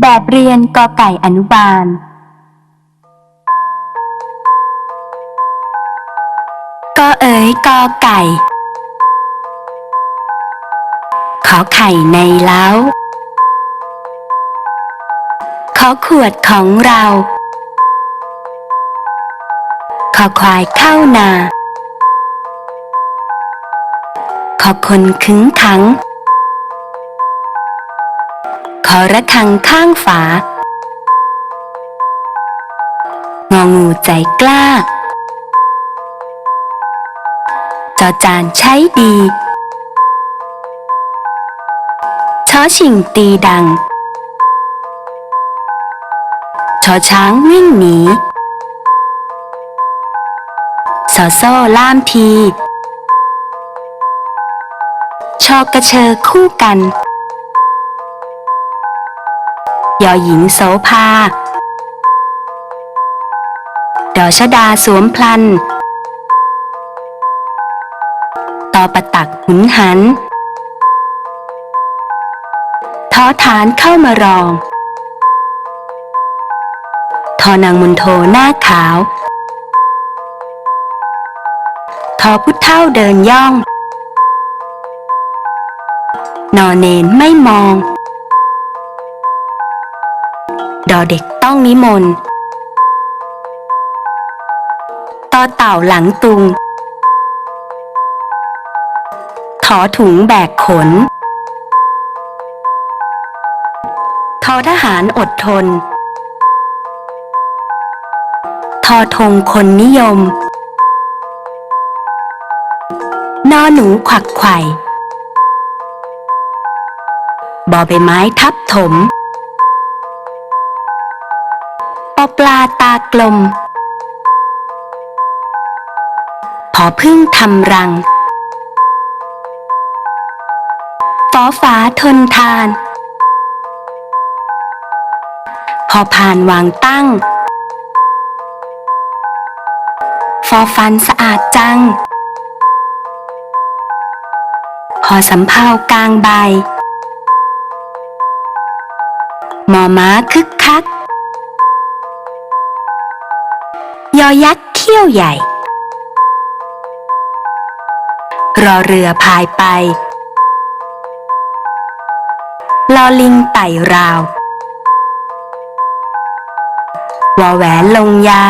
แบบเรียนกอไก่อนุบาล กอเอ๋ยกอไก่ ขอไข่ในเล้า ขอขวดของเรา ขอควายเข้านา ขอคนขึงขัง ขอระฆังข้างฝา งองูใจกล้า จอจานใช้ดีช้อชิงตีดังชอช้างวิ่งหนีสอโซ่ล่ามที ชอกระเชอคู่กัน ยอหญิงโสภาดอชดาสวมพลัน ตอประตักหุนหัน ท้อฐานเข้ามารอง ทอนางมุนโทหน้าขาว ทอพุทธเท่าเดินย่อง นอนเนนไม่มอง อเด็กต้องนิมนต์ต่อเต่าหลังตุง ถอถุงแบกขน ทอทหารอดทน ทอธงคนนิยม นอหนูขวักไข่บอใบไม้ทับถม ปอปลาตากลม พอพึ่งทำรังฝอฝาทนทาน พอผ่านวางตั้ง ฟอฟันสะอาดจัง พอสำเภากลางใบ หมอม้าคึกคัก ยอยักษ์เขี้ยวใหญ่ รอเรือพายไป ลอลิงไต่ราว วอแหวนลงยา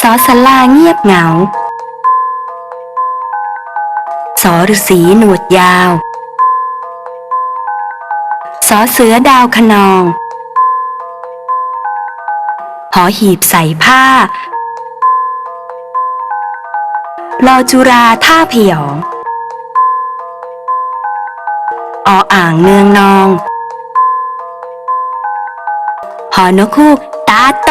สอสลาเงียบเหงา สอฤษีหนวดยาว สอเสือดาวขนอง หอหีบใส่ผ้า ลอจุราท่าเพียองออ่างเนืองนอง หอนกคูกตาโต